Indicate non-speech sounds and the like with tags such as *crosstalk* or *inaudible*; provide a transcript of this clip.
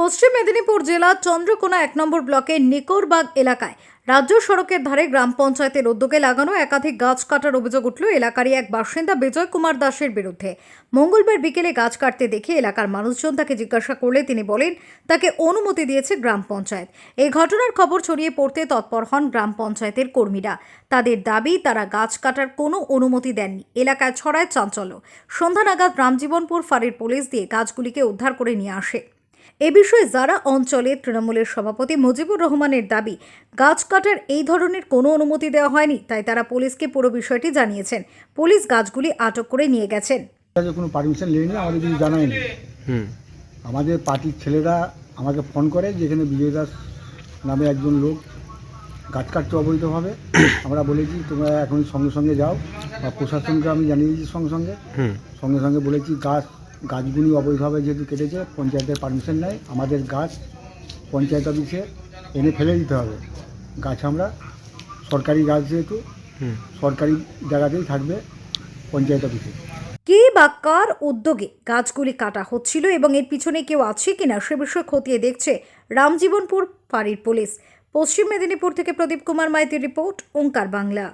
পশ্চিম মেদিনীপুর জেলার চন্দ্রকোনা এক নম্বর ব্লকের নিকোরবাগ এলাকায় রাজ্য সড়কের ধারে গ্রাম পঞ্চায়েতের উদ্যোগে লাগানো একাধিক গাছ কাটার অভিযোগ উঠল এলাকারই এক বাসিন্দা বিজয় কুমার দাসের বিরুদ্ধে। মঙ্গলবার বিকেলে গাছ কাটতে দেখে এলাকার মানুষজন তাকে জিজ্ঞাসা করলে তিনি বলেন, তাকে অনুমতি দিয়েছে গ্রাম পঞ্চায়েত। এই ঘটনার খবর ছড়িয়ে পড়তে তৎপর হন গ্রাম পঞ্চায়েতের কর্মীরা। তাদের দাবি, তারা গাছ কাটার কোনো অনুমতি দেননি। এলাকায় ছড়ায় চাঞ্চল্য। সন্ধ্যা নাগাদ রামজীবনপুর ফাঁড়ির পুলিশ দিয়ে গাছগুলিকে উদ্ধার করে নিয়ে আসে। এ বিষয়ে যারা অঞ্চলে তৃণমূলের সভাপতি মুজিবুর রহমানের দাবি গাছ কাটার এই ধরনের কোনো অনুমতি দেওয়া হয়নি তাই তারা পুলিশকে পুরো বিষয়টি জানিয়েছেন। পুলিশ গাছগুলি আটক করে নিয়ে গেছেন। কোনো পারমিশন নেয়নি আমাদের কিছু জানায়নি। হুম। আমাদের পার্টির ছেলেরা আমাকে ফোন করে যেখানে বিজয় দাস নামে একজন লোক গাছ কাটতে অবৈধভাবে। *coughs* আমরা বলেছি তোমরা এখন সঙ্গে সঙ্গে যাও বা প্রশাসনকে আমি জানিয়েছি সঙ্গে সঙ্গে। হুম। সঙ্গে সঙ্গে বলেছি গাছ গাছগুলি অবৈধভাবে যেহেতু কেটেছে পঞ্চায়েতের পারমিশন নেই আমাদের গাছ পঞ্চায়েত অফিসে এনে ফেলে দিতে হবে। গাছ আমরা সরকারি গাছ যেহেতু হুম। সরকারি জায়গাতেই থাকবে পঞ্চায়েত অফিসে। কে বা কার উদ্যোগে গাছগুলি কাটা হচ্ছিল এবং এর পিছনে কেউ আছে কিনা সে বিষয়ে খতিয়ে দেখছে রামজীবনপুর ফাঁড়ির পুলিশ। পশ্চিম মেদিনীপুর থেকে প্রদীপ কুমার মাইতির রিপোর্ট ওঙ্কার বাংলা।